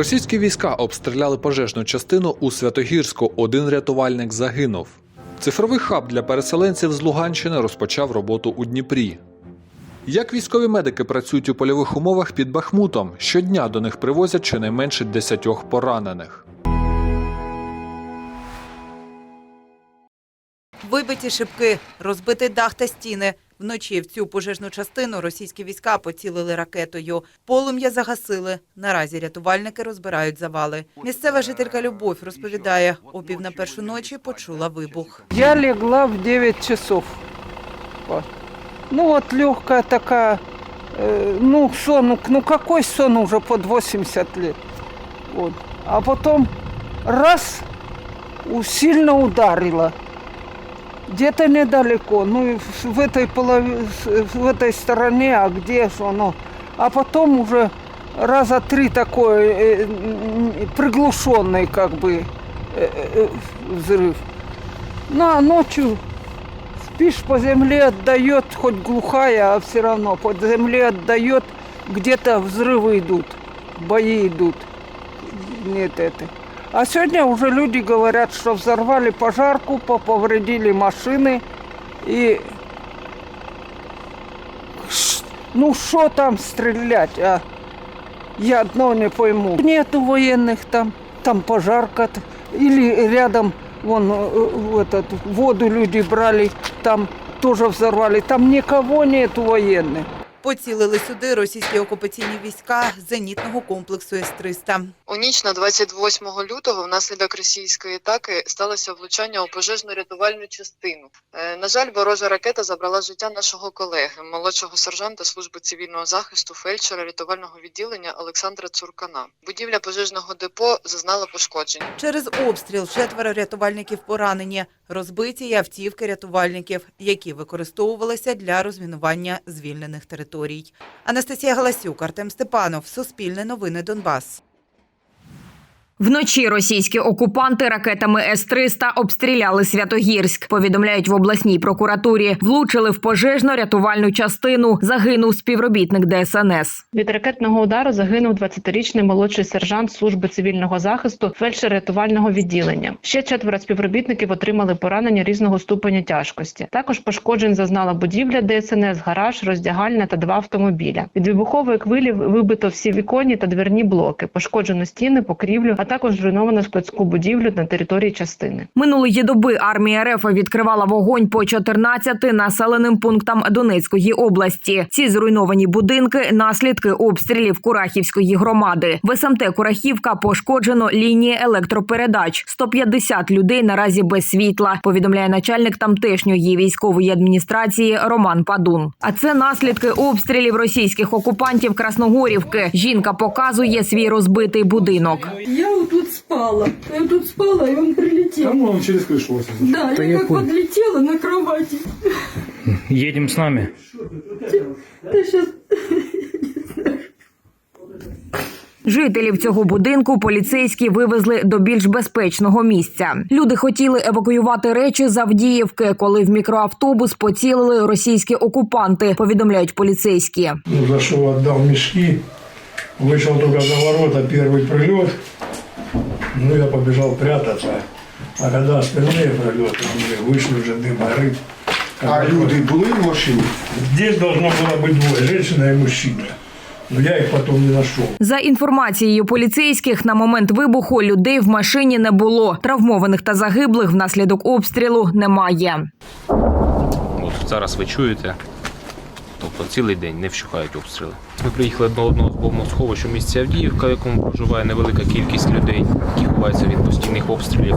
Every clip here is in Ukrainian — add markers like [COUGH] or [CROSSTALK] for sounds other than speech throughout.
Російські війська обстріляли пожежну частину у Святогірську. Один рятувальник загинув. Цифровий хаб для переселенців з Луганщини розпочав роботу у Дніпрі. Як військові медики працюють у польових умовах під Бахмутом? Щодня до них привозять щонайменше десятьох поранених. Вибиті шибки, розбитий дах та стіни. Вночі в цю пожежну частину російські війська поцілили ракетою. Полум'я загасили. Наразі рятувальники розбирають завали. Місцева жителька Любов розповідає, о пів на першу ночі почула вибух. Я легла в 9 часов. Ну вот легкая такая, э, ну сон, ну какой сон уже под 80 лет. Вот. А потом раз сильно ударило. Где-то недалеко, ну и в- в этой половине, в этой стороне, а где же оно? А потом уже раза три такой э, м, приглушенный как бы э, э, взрыв. Ну, а ночью спишь по земле отдает, хоть глухая, а все равно по земле отдает, где-то взрывы идут, бои идут. Нет это. А сегодня уже люди говорят, что взорвали пожарку, по- повредили машины и ну что там стрелять, а? Я одно не пойму. Нету военных там, там пожарка. т- Или рядом, вон, э, этот, воду люди брали, там тоже взорвали. Там никого нету военных. Поцілили сюди російські окупаційні війська зенітного комплексу С-300. У ніч на 28 лютого внаслідок російської атаки сталося влучання у пожежну рятувальну частину. Е, На жаль, ворожа ракета забрала життя нашого колеги, молодшого сержанта служби цивільного захисту фельдшера рятувального відділення Олександра Цуркана. Будівля пожежного депо зазнала пошкоджень. Через обстріл четверо рятувальників поранені, розбиті й автівки рятувальників, які використовувалися для розмінування звільнених територій. Анастасія Галасюк, Артем Степанов, Суспільне новини Донбас. Вночі російські окупанти ракетами С-300 обстріляли Святогірськ. Повідомляють в обласній прокуратурі. Влучили в пожежно-рятувальну частину. Загинув співробітник ДСНС. Від ракетного удару загинув 20-річний молодший сержант служби цивільного захисту, фельдшер рятувального відділення. Ще четверо співробітників отримали поранення різного ступеня тяжкості. Також пошкоджень зазнала будівля ДСНС, гараж, роздягальня та два автомобіля. Від вибухової хвилі вибито всі віконні та дверні блоки, пошкоджено стіни, покрівлю, а також зруйновано складську будівлю на території частини. Минулої доби армія РФ відкривала вогонь по 14 населеним пунктам Донецької області. Ці зруйновані будинки наслідки обстрілів Курахівської громади. В СМТ Курахівка пошкоджено лінії електропередач. 150 людей наразі без світла. Повідомляє начальник тамтешньої військової адміністрації Роман Падун. А це наслідки обстрілів російських окупантів Красногорівки. Жінка показує свій розбитий будинок. Я тут спала. Я тут спала, и он прилетел. Там он через крышу вот это. Да, я, как подлетела на кровати. Едем с нами. Ты сейчас... Жителів цього будинку поліцейські вивезли до більш безпечного місця. Люди хотіли евакуювати речі з Авдіївки, коли в мікроавтобус поцілили російські окупанти. Повідомляють поліцейські. Ну, зашел, отдал мешки, вышел только за ворота, первый прилет. Ну, я побежал прятаться. А когда остальные прилеты, уже вышли уже дым, горит. А люди були в машині? Здесь должно было быть двое, женщина и мужчина. Но я их потом не нашел. За інформацією поліцейських, на момент вибуху людей в машині не було. Травмованих та загиблих внаслідок обстрілу немає. От зараз ви чуєте, тобто цілий день не вщухають обстріли. Ми приїхали до одного з бомбосховища в місті Авдіївка, в якому проживає невелика кількість людей, які ховаються від постійних обстрілів.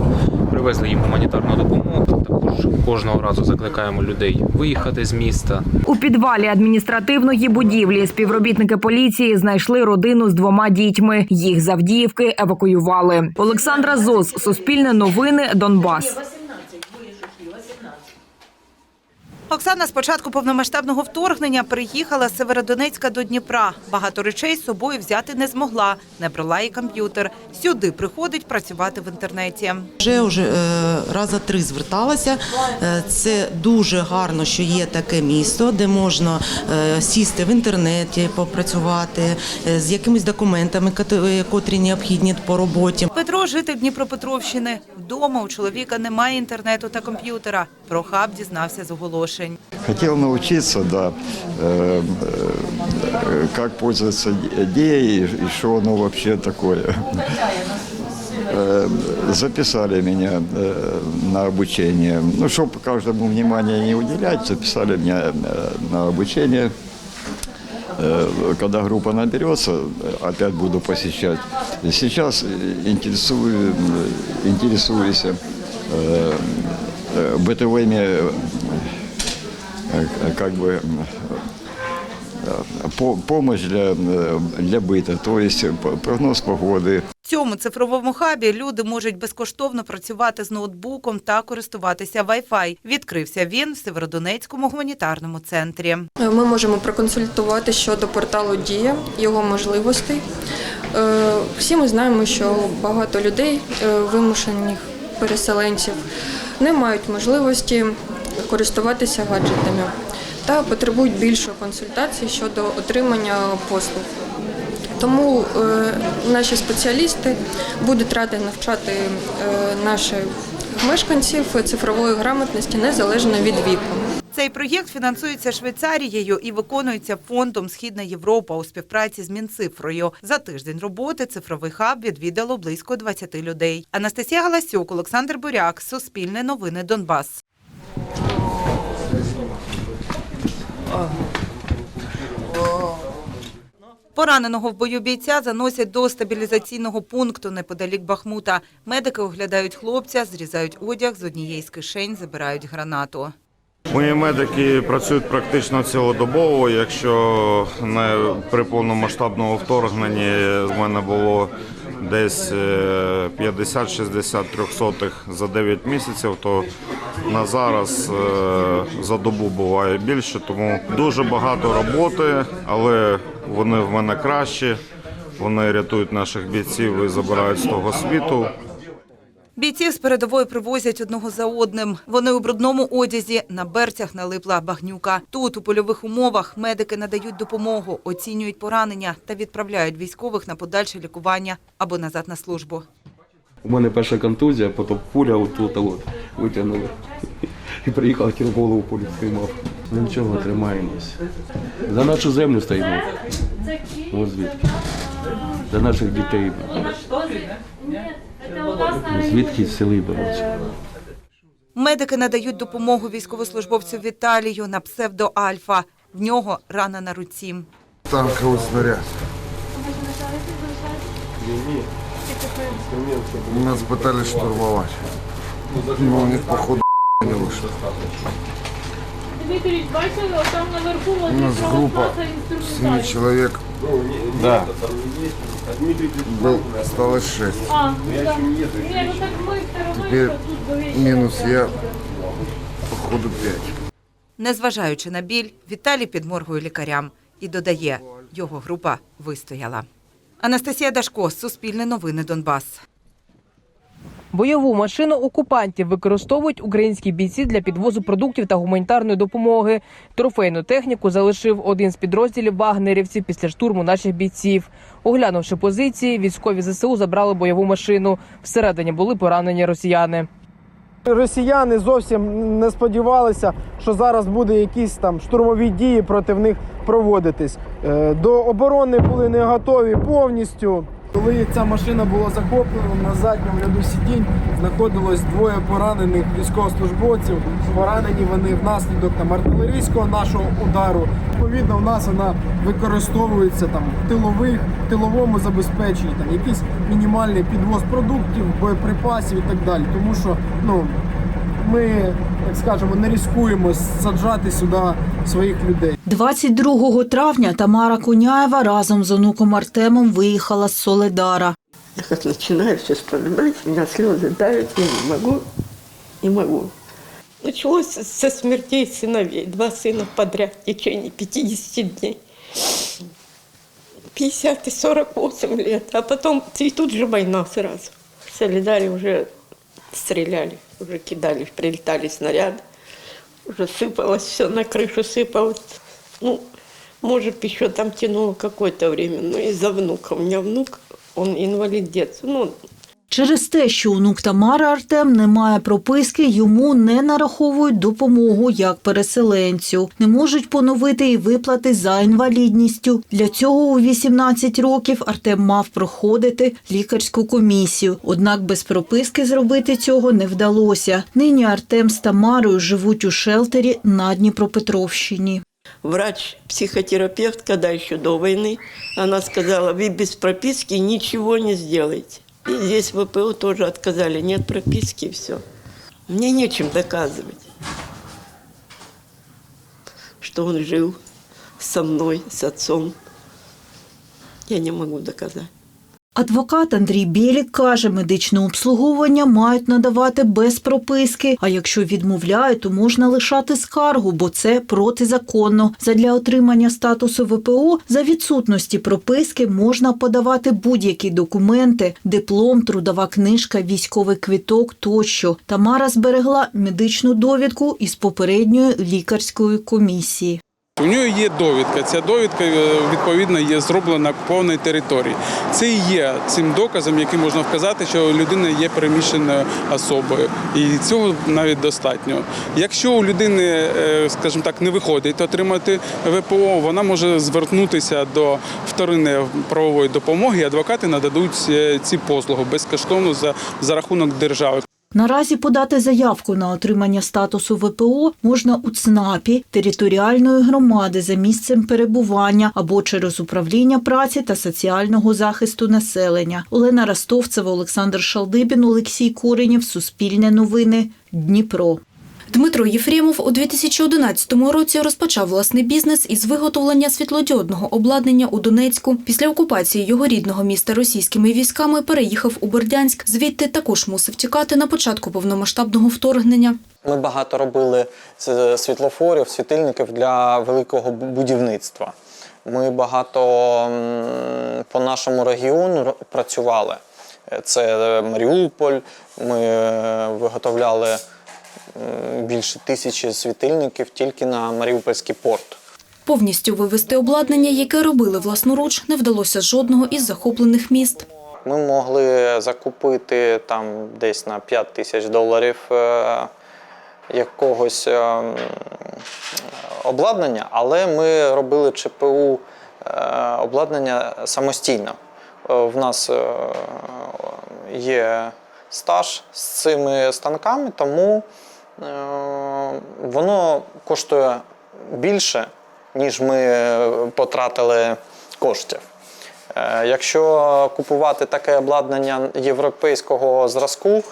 Привезли їм гуманітарну допомогу. Також кожного разу закликаємо людей виїхати з міста. У підвалі адміністративної будівлі співробітники поліції знайшли родину з двома дітьми. Їх з Авдіївки евакуювали. Олександра Зос, Суспільне новини, Донбас. Оксана з початку повномасштабного вторгнення приїхала з Северодонецька до Дніпра. Багато речей з собою взяти не змогла. Не брала і комп'ютер. Сюди приходить працювати в інтернеті. Вже вже е, раза три зверталася. Е, Це дуже гарно, що є таке місто, де можна е, сісти в інтернеті, попрацювати з якимись документами, котрі необхідні по роботі. Петро житель Дніпропетровщини. Вдома у чоловіка немає інтернету та комп'ютера. Про хаб дізнався з оголошень. Хотел научиться, да, э, э, как пользоваться идеей и что оно вообще такое. Э, Записали меня э, на обучение. Ну, чтобы каждому внимание не уделять, записали меня э, на обучение. Э, Когда группа наберется, э, опять буду посещать. И Сейчас э, интересую, э, интересуюсь э, э, бытовыми э, э, как бы э, по- помощь для, э, для быта, то есть э, п- прогноз погоды, В цьому цифровому хабі люди можуть безкоштовно працювати з ноутбуком та користуватися Wi-Fi. Відкрився він в Северодонецькому гуманітарному центрі. Ми можемо проконсультувати щодо порталу Дія, його можливостей. Е, Всі ми знаємо, що багато людей, е, вимушених переселенців, не мають можливості користуватися гаджетами та потребують більшої консультації щодо отримання послуг. Тому е, наші спеціалісти будуть раді навчати е, наших мешканців цифрової грамотності незалежно від віку. Цей проєкт фінансується Швейцарією і виконується фондом Східна Європа у співпраці з Мінцифрою. За тиждень роботи цифровий хаб відвідало близько 20 людей. Анастасія Галасюк, Олександр Буряк, Суспільне новини Донбас. Пораненого в бою бійця заносять до стабілізаційного пункту неподалік Бахмута. Медики оглядають хлопця, зрізають одяг, з однієї з кишень забирають гранату. Мої медики працюють практично цілодобово. Якщо не при повномасштабному вторгненні в мене було десь е, 50-60 трьохсотих за 9 місяців, то на зараз е, за добу буває більше. Тому дуже багато роботи, але вони в мене кращі. Вони рятують наших бійців і забирають з того світу. Бійців з передової привозять одного за одним. Вони у брудному одязі, на берцях налипла багнюка. Тут, у польових умовах, медики надають допомогу, оцінюють поранення та відправляють військових на подальше лікування або назад на службу. У мене перша контузія, потім пуля отут от витягнули. І приїхав, хотів голову пулю спіймав. Нічого, тримаємось. За нашу землю стоїмо. Ось звідки. За наших дітей. Звідки з сели беруться. Медики надають допомогу військовослужбовцю Віталію на псевдо Альфа. В нього рана на руці. танковый снаряд. Нас пытались штурмовать. Но у них, походу, [LAUGHS] не вышло. Дмитрий, бачили, там наверху У нас Да. Был, осталось 6. А, ну так. Не, ну так ми Теперь тут до вечора. минус я, походу, 5. Незважаючи на біль, Віталій підморгує лікарям і додає, його група вистояла. Анастасія Дашко, Суспільне новини Донбас. Бойову машину окупантів використовують українські бійці для підвозу продуктів та гуманітарної допомоги. Трофейну техніку залишив один з підрозділів вагнерівців після штурму наших бійців. Оглянувши позиції, військові ЗСУ забрали бойову машину. Всередині були поранені росіяни. Росіяни зовсім не сподівалися, що зараз буде якісь там штурмові дії проти них проводитись. Е, До оборони були не готові повністю. Коли ця машина була захоплена, на задньому ряду сидінь знаходилось двоє поранених військовослужбовців. Поранені вони внаслідок там артилерійського нашого удару. Відповідно, в нас вона використовується там в тилових, в тиловому забезпеченні, там якийсь мінімальний підвоз продуктів, боєприпасів і так далі. Тому що ну ми, так скажемо, не ризикуємо саджати сюди своїх людей. 22 травня Тамара Коняєва разом з онуком Артемом виїхала з Соледара. Я як починаю все вспоминати, у мене сльози давлять, я не можу, не можу. Началось со смертей сыновей. Два сына подряд в течение 50 дней. 50 и 48 лет. А потом и тут же война сразу. В Солидаре уже стреляли, уже кидали, прилетали снаряды. Уже сыпалось все, на крышу сыпалось. Ну, может, еще там тянуло какое-то время, но из-за внука. У меня внук, он инвалид детства. Ну, Через те, що онук Тамара Артем не має прописки, йому не нараховують допомогу як переселенцю. Не можуть поновити і виплати за інвалідністю. Для цього у 18 років Артем мав проходити лікарську комісію. Однак без прописки зробити цього не вдалося. Нині Артем з Тамарою живуть у шелтері на Дніпропетровщині. врач-психотерапевт, когда еще до войны, она сказала, вы без прописки ничего не сделаете. И здесь ВПО тоже отказали, нет прописки, все. Мне нечем доказывать, что он жил со мной, с отцом. Я не могу доказать. Адвокат Андрій Білік каже, медичне обслуговування мають надавати без прописки. А якщо відмовляють, то можна лишати скаргу, бо це протизаконно. Задля отримання статусу ВПО за відсутності прописки можна подавати будь-які документи: диплом, трудова книжка, військовий квіток тощо. Тамара зберегла медичну довідку із попередньої лікарської комісії. У нього є довідка. Ця довідка е, відповідно є зроблена на окупованій території. Це і є цим доказом, яким можна вказати, що людина є переміщеною особою, і цього навіть достатньо. Якщо у людини, е, скажімо так, не виходить отримати ВПО, вона може звернутися до вторинної правової допомоги. і Адвокати нададуть е, ці послуги безкоштовно за, за рахунок держави. Наразі подати заявку на отримання статусу ВПО можна у ЦНАПі територіальної громади за місцем перебування або через управління праці та соціального захисту населення. Олена Ростовцева, Олександр Шалдибін, Олексій Коренєв, Суспільне новини, Дніпро. Дмитро Єфремов у 2011 році розпочав власний бізнес із виготовлення світлодіодного обладнання у Донецьку. Після окупації його рідного міста російськими військами переїхав у Бердянськ. Звідти також мусив тікати на початку повномасштабного вторгнення. Ми багато робили світлофорів, світильників для великого будівництва. Ми багато по нашому регіону працювали. Е, Це Маріуполь, ми е, виготовляли більше тисячі світильників тільки на Маріупольський порт. Повністю вивести обладнання, яке робили власноруч, не вдалося жодного із захоплених міст. Ми могли закупити там десь на 5 тисяч доларів е, якогось е, обладнання, але ми робили ЧПУ е, обладнання самостійно. Е, В нас е, є стаж з цими станками, тому е, воно коштує більше, ніж ми потратили коштів. Е, Якщо купувати таке обладнання європейського зразку,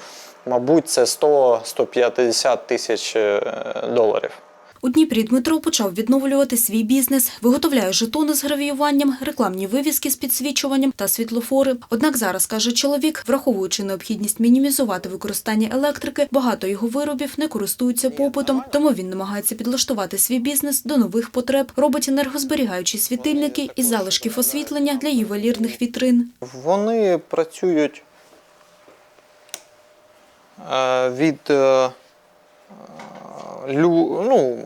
мабуть, це 100-150 тисяч е, доларів. У Дніпрі Дмитро почав відновлювати свій бізнес, виготовляє жетони з гравіюванням, рекламні вивіски з підсвічуванням та світлофори. Однак зараз, каже чоловік, враховуючи необхідність мінімізувати використання електрики, багато його виробів не користуються попитом, тому він намагається підлаштувати свій бізнес до нових потреб, робить енергозберігаючі світильники із залишків освітлення для ювелірних вітрин. Вони працюють е, від е, лю, ну,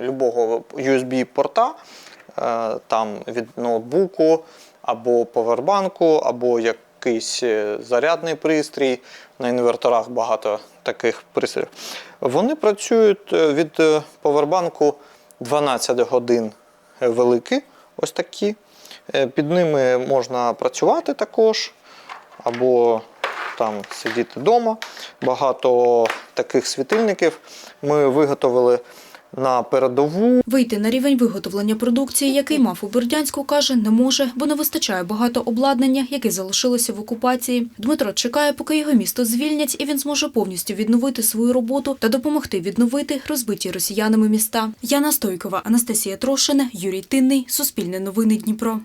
любого USB-порта, е, там від ноутбуку або повербанку, або якийсь е, зарядний пристрій. На інверторах багато таких пристроїв. Вони працюють е, від повербанку 12 годин великі, ось такі. Під ними можна працювати також, або там сидіти вдома. Багато таких світильників ми виготовили на передову. Вийти на рівень виготовлення продукції, який мав у Бердянську, каже, не може, бо не вистачає багато обладнання, яке залишилося в окупації. Дмитро чекає, поки його місто звільнять, і він зможе повністю відновити свою роботу та допомогти відновити розбиті росіянами міста. Яна Стойкова, Анастасія Трошина, Юрій Тинний, Суспільне новини Дніпро.